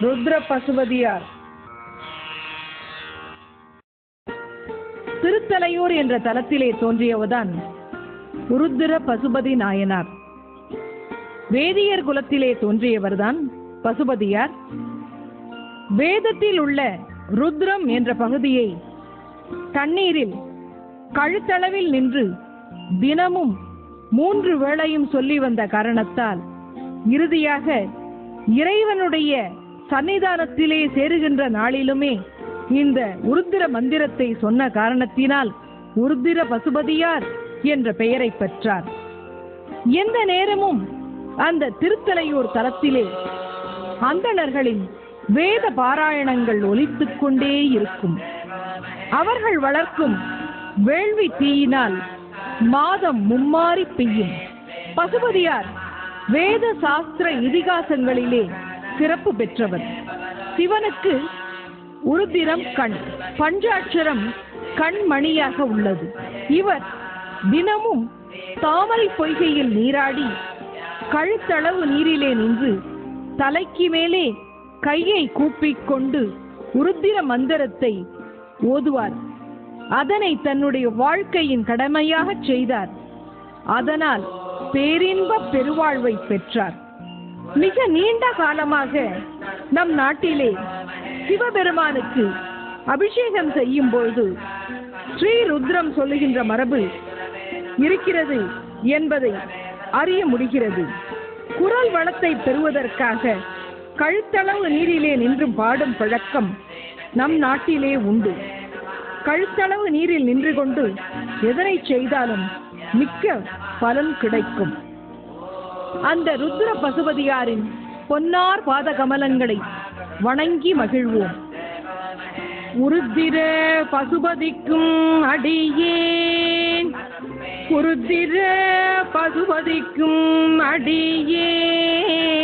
ருத்ர பசுபதியார் திருத்தலையூர் என்ற தலத்திலே தோன்றியவர்தான் ருத்ர பசுபதி நாயனார். வேதியர் குலத்திலே தோன்றியவர்தான் பசுபதியார். வேதத்தில் உள்ள ருத்ரம் என்ற பகுதியை தண்ணீரில் கழுத்தளவில் நின்று தினமும் மூன்று வேளையும் சொல்லி வந்த காரணத்தால் இறுதியாக இறைவனுடைய சன்னிதானத்திலே சேருகின்ற நாளிலுமே இந்த உருத்திர மந்திரத்தை சொன்ன காரணத்தினால் உருத்திர பசுபதியார் என்ற பெயரை பெற்றார். எந்த நேரமும் அந்த திருத்தலையூர் தலத்திலே அந்தணர்களின் வேத பாராயணங்கள் ஒலித்துக் கொண்டே இருக்கும். அவர்கள் வளர்க்கும் வேள்வி தீயினால் மாதம் மும்மாறி பெய்யும். பசுபதியார் வேத சாஸ்திர இதிகாசங்களிலே சிறப்பு பெற்றவர். சிவனுக்கு உருதிரம் கண் பஞ்சாட்சரம் கண்மணியாக உள்ளது. இவர் தினமும் தாமரை பொய்கையில் நீராடி கழுத்தளவு நீரிலே நின்று தலைக்கு மேலே கையை கூப்பிக் கொண்டு உருத்திர மந்திரத்தை ஓதுவார். அதனை தன்னுடைய வாழ்க்கையின் கடமையாகச் செய்தார். அதனால் பேரின்ப பெருவாழ்வை பெற்றார். மிக நீண்ட காலமாக நம் நாட்டிலே சிவபெருமானுக்கு அபிஷேகம் செய்யும் பொழுது ஸ்ரீ ருத்ரம் சொல்லுகின்ற மரபு இருக்கிறது என்பதை அறிய முடிகிறது. குரல் வளத்தை பெறுவதற்காக கழுத்தளவு நீரிலே நின்று பாடும் பழக்கம் நம் நாட்டிலே உண்டு. கழுத்தளவு நீரில் நின்று கொண்டு எதனை செய்தாலும் மிக்க பலன் கிடைக்கும். அந்த ருத்ர பசுபதியாரின் பொன்னார் பாத கமலங்களை வணங்கி மகிழ்வோம். உருத்திர பசுபதிக்கும் அடியேன். உருத்திர பசுபதிக்கும் அடியேன்.